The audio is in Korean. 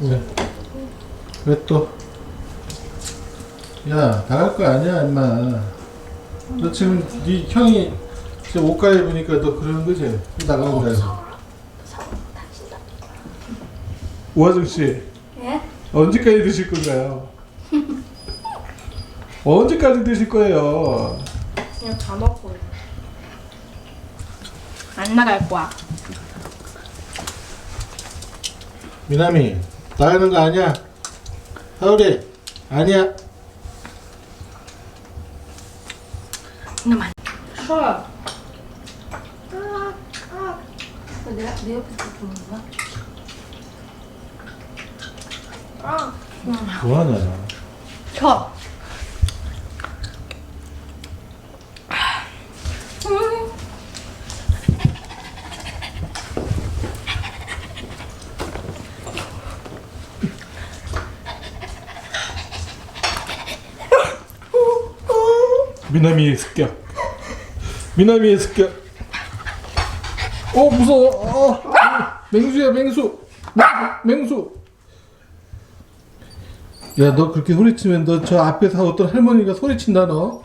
왜? 왜 또? 야, 나갈 거 아니야, 임마. 너 지금 네 형이 지금 옷 갈아입으니까 너 그러는 거지? 나가는 거야. 오하정 씨, 예? 언제까지 드실 건가요? 언제까지 드실 거예요? 그냥 다 먹고 안 나갈 거야 미남이, 나가는 거 아니야? 하울이, 아니야. 왜 내가 내 옆에서 보는 거야? 아 뭐하냐? 쉬어 미남이의 습격. 미남이의 습격. 어 무서워. 어, 맹수야 맹수. 맹- 맹수. 야 너 그렇게 소리치면 너 저 앞에서 어떤 할머니가 소리친다 너.